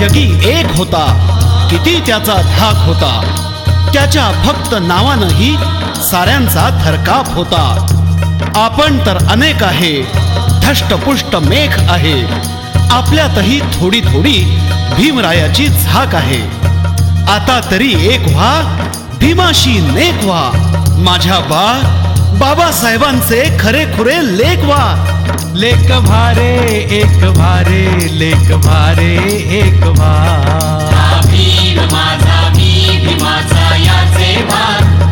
जगी एक होता किती त्याचा धाक होता. त्याच्या फक्त नावानंही साऱ्यांचा थरकाप होता. आपण तर अनेक आहे धष्टपुष्ट मेघ आहे. आपल्यातही थोडी थोडी भीमरायाची झाक आहे. आता तरी एक व्हा भीमाशी नेक व्हा. माझ्या बा बाबासाहेबांचे खरे खुरे लेख व्हा लेक भारे एक भारे लेक भारे एक भार. भीम माझा मी भीमाचा याचे भान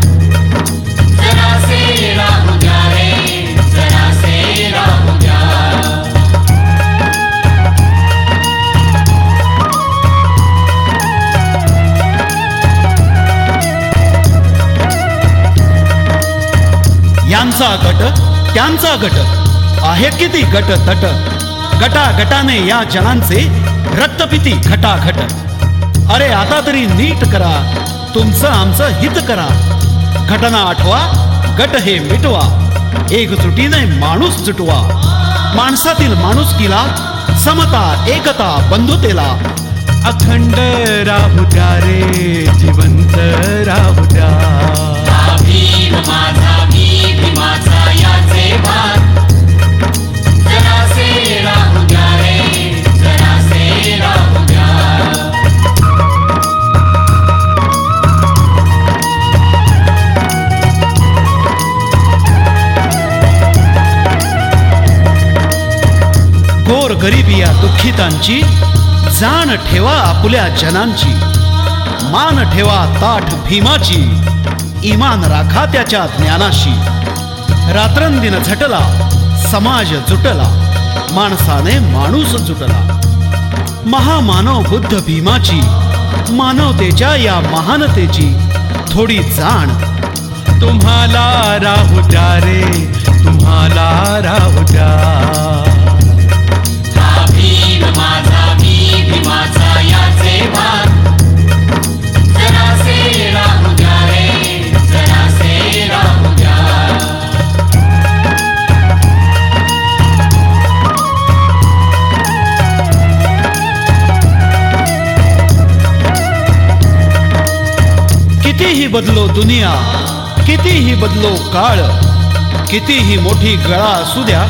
आमचा गट त्यांचा गट. आहे किती गट तट? गटा गटाने या जनांचे रक्तपिती घटाघट. अरे आता तरी नीट करा. तुमचं आमचं हित करा. घटना आठवा गट हे मिटवा. एकजुटीने माणूस जुटवा. माणसातील माणुसकीला समता एकता बंधुतेला. अखंड राहुद्या रे जिवंत राहुद्या गरीबी या दुःखितांची जाण ठेवा आपल्या जनांची मान ठेवा ताठ भीमाची इमान राखा त्याच्या ज्ञानाशी. रात्रंदिन झटला समाज जुटला माणसाने माणूस जुटला. महामानव बुद्ध भीमाची मानवतेच्या या महानतेची थोडी जाण. तुम्हाला राहू द्या रे तुम्हाला राहू द्या. कितीही बदलो दुनिया कितीही बदलो काळ कितीही मोठी गळा असू द्या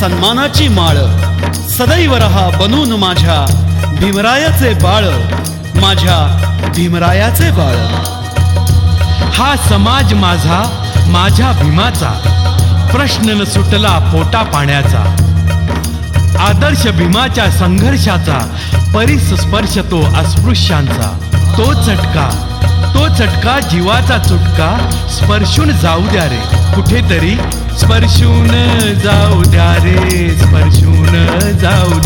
सन्मानाची माळ. सदैव रहा बनून माझ्या भीमरायाचे बाळ माझ्या भीमरायाचे बाळ. हा समाज माझा माझ्या भीमाचा. प्रश्न न सुटला पोटा पाण्याचा. आदर्श भीमाच्या संघर्षाचा परिस स्पर्श तो अस्पृश्यांचा. तो चटका तो चटका जीवाचा चुटका स्पर्शून जाऊ द्या रे. कुठेतरी स्पर्शून जाऊ द्या रे स्पर्शून जाऊ